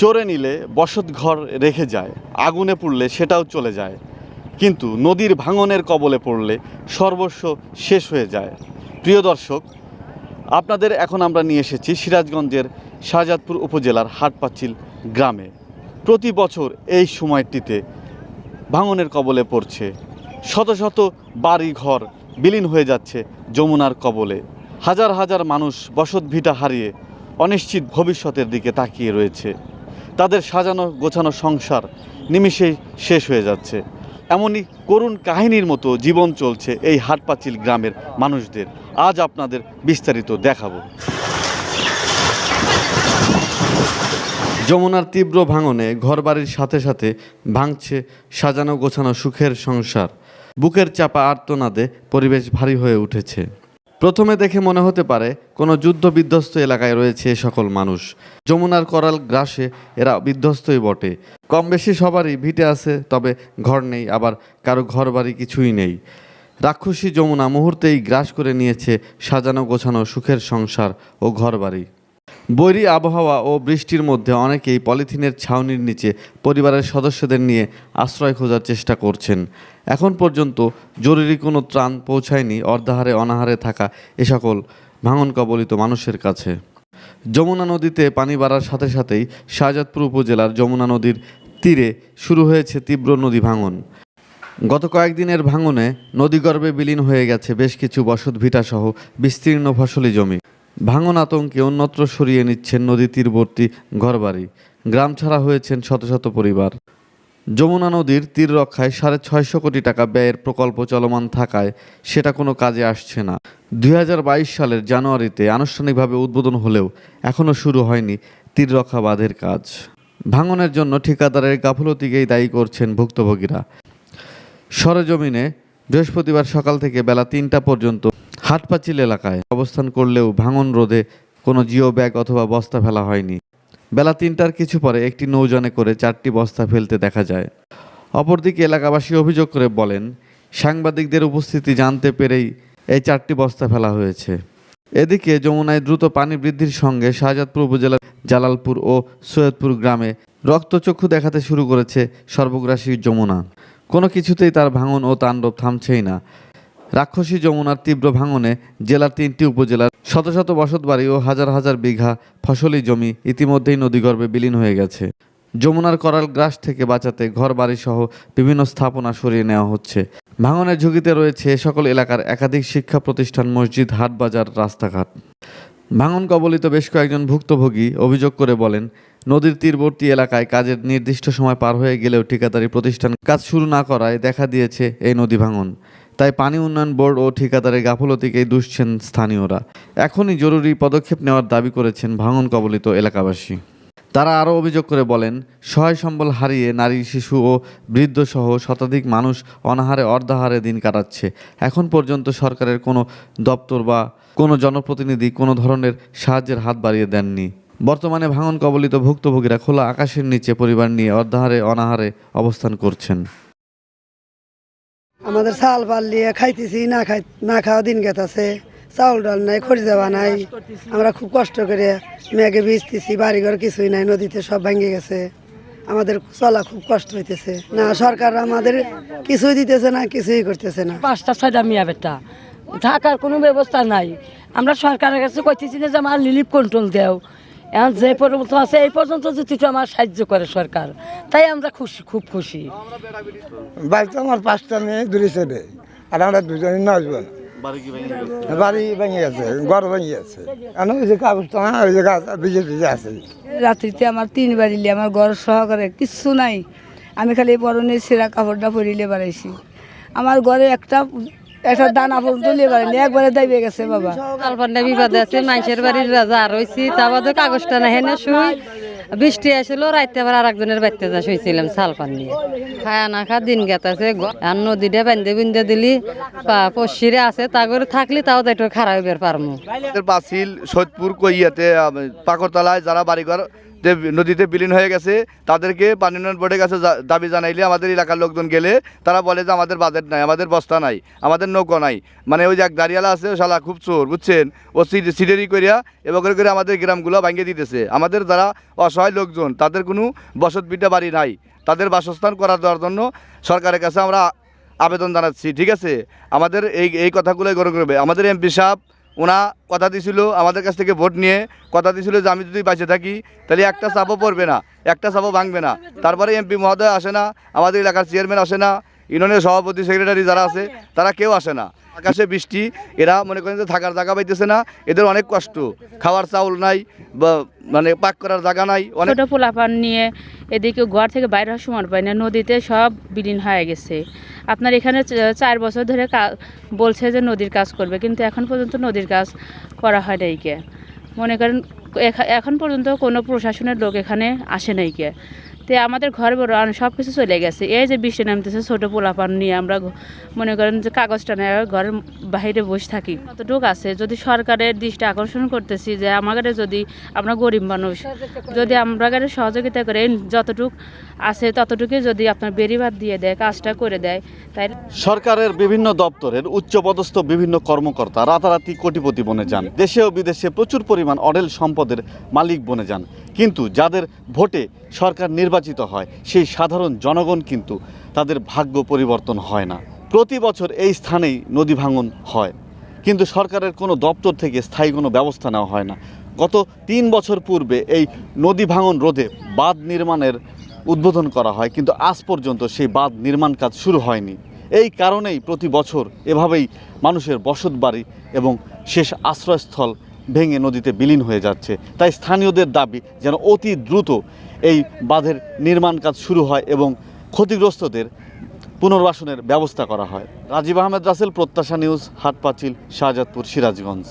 চোরে নিলে বসত ঘর রেখে যায়, আগুনে পুড়লে সেটাও চলে যায়। কিন্তু নদীর ভাঙনের কবলে পড়লে সর্বস্ব শেষ হয়ে যায়। প্রিয় দর্শক, আপনাদের এখন আমরা নিয়ে এসেছি সিরাজগঞ্জের শাহজাদপুর উপজেলার হাটপাচ্ছিল গ্রামে। প্রতি বছর এই সময়টিতে ভাঙনের কবলে পড়ছে। শত শত বাড়ি ঘর বিলীন হয়ে যাচ্ছে যমুনার কবলে। হাজার হাজার মানুষ বসতভিটা হারিয়ে অনিশ্চিত ভবিষ্যতের দিকে তাকিয়ে রয়েছে। তাদের সাজানো গোছানো সংসার নিমিষেই শেষ হয়ে যাচ্ছে। এমনই করুণ কাহিনীর মতো জীবন চলছে এই হাটপাচিল গ্রামের মানুষদের। আজ আপনাদের বিস্তারিত দেখাবো। যমুনার তীব্র ভাঙনে ঘরবাড়ির সাথে সাথে ভাঙছে সাজানো গোছানো সুখের সংসার। বুকের চাপা আর্তনাদে পরিবেশ ভারী হয়ে উঠেছে। প্রথমে দেখে মনে হতে পারে কোনো যুদ্ধ বিধ্বস্ত এলাকায় রয়েছে সকল মানুষ। যমুনার করাল গ্রাসে এরা বিধ্বস্তই বটে। কম বেশি সবারই ভিটে আছে, তবে ঘর নেই, আবার কারও ঘর বাড়ি কিছুই নেই। রাক্ষসী যমুনা মুহূর্তেই গ্রাস করে নিয়েছে সাজানো গোছানো সুখের সংসার ও ঘরবাড়ি। বৈরী আবহাওয়া ও বৃষ্টির মধ্যে অনেকেই পলিথিনের ছাউনির নিচে পরিবারের সদস্যদের নিয়ে আশ্রয় খোঁজার চেষ্টা করছেন। এখন পর্যন্ত জরুরি কোনো ত্রাণ পৌঁছায়নি অর্ধাহারে অনাহারে থাকা এ সকল ভাঙন কবলিত মানুষের কাছে। যমুনা নদীতে পানি বাড়ার সাথে সাথেই শাহজাদপুর উপজেলার যমুনা নদীর তীরে শুরু হয়েছে তীব্র নদী ভাঙন। গত কয়েকদিনের ভাঙনে নদীগর্ভে বিলীন হয়ে গেছে বেশ কিছু বসত ভিটাসহ বিস্তীর্ণ ফসলি জমি। ভাঙন আতঙ্কে অন্যত্র সরিয়ে নিচ্ছেন নদী তীরবর্তী ঘরবাড়ি। গ্রাম ছাড়া হয়েছেন শত শত পরিবার। যমুনা নদীর তীর রক্ষায় সাড়ে ছয়শো কোটি টাকা ব্যয়ের প্রকল্প চলমান থাকায় সেটা কোনো কাজে আসছে না। দুই হাজার বাইশ সালের জানুয়ারিতে আনুষ্ঠানিকভাবে উদ্বোধন হলেও এখনও শুরু হয়নি তীর রক্ষা বাঁধের কাজ। ভাঙনের জন্য ঠিকাদারের গাফলতিকেই দায়ী করছেন ভুক্তভোগীরা। সরেজমিনে বৃহস্পতিবার সকাল থেকে বেলা তিনটা পর্যন্ত হাটপাচিল এলাকায় অবস্থান করলেও ভাঙন রোধে কোনো জিও ব্যাগ অথবা বস্তা ফেলা হয়নি। বেলা তিনটার কিছু পরে একটি নৌযানে করে চারটি বস্তা ফেলতে দেখা যায়। অপরদিকে এলাকাবাসী অভিযোগ করে বলেন, সাংবাদিকদের উপস্থিতি জানতে পেরেই এই চারটি বস্তা ফেলা হয়েছে। এদিকে যমুনায় দ্রুত পানি বৃদ্ধির সঙ্গে শাহজাদপুর উপজেলার জালালপুর ও সৈয়দপুর গ্রামে রক্তচক্ষু দেখাতে শুরু করেছে সর্বগ্রাসী যমুনা। কোনো কিছুতেই তার ভাঙন ও তাণ্ডব থামছেই না। রাক্ষসী যমুনার তীব্র ভাঙনে জেলার তিনটি উপজেলার শত শত বসতবাড়ি ও হাজার হাজার বিঘা ফসলি জমি ইতিমধ্যেই নদীগর্ভে বিলীন হয়ে গেছে। যমুনার করাল গ্রাস থেকে বাঁচাতে ঘর বাড়ি সহ বিভিন্ন স্থাপনা সরিয়ে নেওয়া হচ্ছে। ভাঙনের ঝুঁকিতে রয়েছে সকল এলাকার একাধিক শিক্ষা প্রতিষ্ঠান, মসজিদ, হাট বাজার, রাস্তাঘাট। ভাঙন কবলিত বেশ কয়েকজন ভুক্তভোগী অভিযোগ করে বলেন, নদীর তীরবর্তী এলাকায় কাজের নির্দিষ্ট সময় পার হয়ে গেলেও ঠিকাদারি প্রতিষ্ঠান কাজ শুরু না করায় দেখা দিয়েছে এই নদী ভাঙন। তাই পানি উন্নয়ন বোর্ড ও ঠিকাদারের গাফলতিকেই দুষছেন স্থানীয়রা। এখনই জরুরি পদক্ষেপ নেওয়ার দাবি করেছেন ভাঙন কবলিত এলাকাবাসী। তারা আরও অভিযোগ করে বলেন, সহায় সম্বল হারিয়ে নারী, শিশু ও বৃদ্ধসহ শতাধিক মানুষ অনাহারে অর্ধাহারে দিন কাটাচ্ছে। এখন পর্যন্ত সরকারের কোনো দপ্তর বা কোনো জনপ্রতিনিধি কোনো ধরনের সাহায্যের হাত বাড়িয়ে দেননি। বর্তমানে ভাঙন কবলিত ভুক্তভোগীরা খোলা আকাশের নিচে পরিবার নিয়ে অর্ধাহারে, অনাহারে অবস্থান করছেন। আমাদের চাল পাল নিয়ে খাইতেছি না খাই না খাওয়া দিন গেতাছে। চাউল ডাল নাই খড়ি যাওয়া নাই। আমরা খুব কষ্ট করে মেঘে ভিজতেছি বাড়িঘর কিছুই নাই নদীতে সব ভেঙে গেছে। আমাদের চলা খুব কষ্ট হইতেছে। না সরকার আমাদের কিছুই দিতেছে না কিছুই করতেছে না। পাঁচটা ছয়টা মিয়া বেটা। থাকার কোনো ব্যবস্থা নাই। আমরা সরকারের কাছে কইতেছি যে আমার রিলিফ কন্ট্রোল দেও। এখন যে পর্যন্ত আছে এই পর্যন্ত যদি আমার সাহায্য করে সরকার তাই আমরা খুশি খুব খুশি। বাড়িতে আমার পাঁচটা মেয়ে দূরে ছেলে আর আমরা দুজনে নজন বাড়ি ভেঙে গেছে? ঘর ভেঙে গেছে। ওই যে ওই যে আছে। রাত্রিতে আমার তিন বাড়িলে আমার ঘর সহকারে কিচ্ছু নাই। আমি খালি পরনে সেরা কাপড়টা পরিলে বাড়াইছি। আমার ঘরে একটা একটা দানা পর্যন্ত লিয়ে একবারে দাইবে গেছে বাবা। কালপান্ডা বিপদে আছে মানুষের বাড়ির রাজা আর হয়েছি তা বাদে কাগজটা না হেনে শুই। বৃষ্টি আসলো রাইতে আবার আর একজনের বাড়িতে যা শুয়েছিলাম শালপান নিয়ে। খায়া না খা দিন গেতাছে আর নদীটা বান্ধে বিন্ধে দিলি পশ্চিরে আছে তা করে থাকলি তাও তো একটু খারাপ বের পারমু। বাসিল সৈদপুর কইয়াতে পাকরতলায় যারা বাড়িঘর তে নদীতে বিলীন হয়ে গেছে, তাদেরকে পানি উন্নয়ন বোর্ডের কাছে দাবি জানাইলে আমাদের এলাকার লোকজন গেলে তারা বলে যে আমাদের বাজেট নাই, আমাদের বস্তা নাই, আমাদের নৌকো নাই। মানে ওই যে এক দাঁড়িয়ালা আছে শালা খুব চোর, বুঝছেন? ও সিড- সিডেরি করিয়া এবং করে আমাদের গ্রামগুলো ভাঙিয়ে দিতেছে। আমাদের যারা অসহায় লোকজন, তাদের কোনো বসত বিদ্যা বাড়ি নাই। তাদের বাসস্থান করা দেওয়ার জন্য সরকারের কাছে আমরা আবেদন জানাচ্ছি, ঠিক আছে? আমাদের এই এই কথাগুলোই গ্রহণ করবে আমাদের এমপি সাহেব ওনা কথা দিছিল আমাদের কাছ থেকে ভোট নিয়ে, কথা দিছিল যে আমি যদি বাঁচে থাকি, তাহলে একটা চাপও পড়বে না, একটা চাপও ভাঙবে না। তারপরে এমপি মহোদয় আসে না, আমাদের এলাকার চেয়ারম্যান আসে না ইউনিয়নের সভাপতি সেক্রেটারি যারা আছে, তারা কেউ আসে না। আকাশে বৃষ্টি, এরা মনে করেন যে থাকার জায়গা পাইতেছে না। এদের অনেক কষ্ট। খাওয়ার চাউল নাই, বা মানে পাক করার জায়গা নাই, অনেক ছোট পোলাপান নিয়ে এদিকে ঘর থেকে বাইরে হওয়ার সময় পায় না, নদীতে সব বিলীন হয়ে গেছে। আপনার এখানে চার বছর ধরে বলছে যে নদীর কাজ করবে, কিন্তু এখন পর্যন্ত নদীর কাজ করা হয় নাই কে। মনে করেন এখন পর্যন্ত কোনো প্রশাসনের লোক এখানে আসে নাই কে। তে আমাদের ঘর বড় সব কিছু চলে গেছে। এই যে বৃষ্টি নামতেছে, ছোট পোলাপান নিয়ে আমরা মনে করেন যে কাগজটা নিয়ে ঘরের বাইরে বসে থাকি। কতটুকু আছে। যদি সরকারের দৃষ্টি আকর্ষণ করতেছি যে আমাদের যদি আমরা গরিব মানুষ, যদি গাড়ি সহযোগিতা করে যতটুক আছে, ততটুকুই যদি আপনার বেরিবাদ দিয়ে দেয়, কাজটা করে দেয়, তাই সরকারের বিভিন্ন দপ্তরের উচ্চপদস্থ বিভিন্ন কর্মকর্তা রাতারাতি কোটিপতি বনে যান। দেশে ও বিদেশে প্রচুর পরিমাণ অডেল সম্পদের মালিক বনে যান। কিন্তু যাদের ভোটে সরকার নির্বাচিত হয়, সেই সাধারণ জনগণ কিন্তু তাদের ভাগ্য পরিবর্তন হয় না। প্রতি বছর এই স্থানেই নদী ভাঙন হয়। কিন্তু সরকারের কোনো দপ্তর থেকে স্থায়ী কোনো ব্যবস্থা নেওয়া হয় না। গত তিন বছর পূর্বে এই নদী ভাঙন রোধে বাঁধ নির্মাণের উদ্বোধন করা হয়, কিন্তু আজ পর্যন্ত সেই বাঁধ নির্মাণ কাজ শুরু হয়নি। এই কারণেই প্রতি বছর এভাবেই মানুষের বসত বাড়ি এবং শেষ আশ্রয়স্থল ভেঙে নদীতে বিলীন হয়ে যাচ্ছে। তাই স্থানীয়দের দাবি যেন অতি দ্রুত এই বাঁধের নির্মাণ কাজ শুরু হয় এবং ক্ষতিগ্রস্তদের পুনর্বাসনের ব্যবস্থা করা হয়। রাজীব আহমেদ রাসেল, প্রত্যাশা নিউজ, হাটপাচিল, শাহজাদপুর, সিরাজগঞ্জ।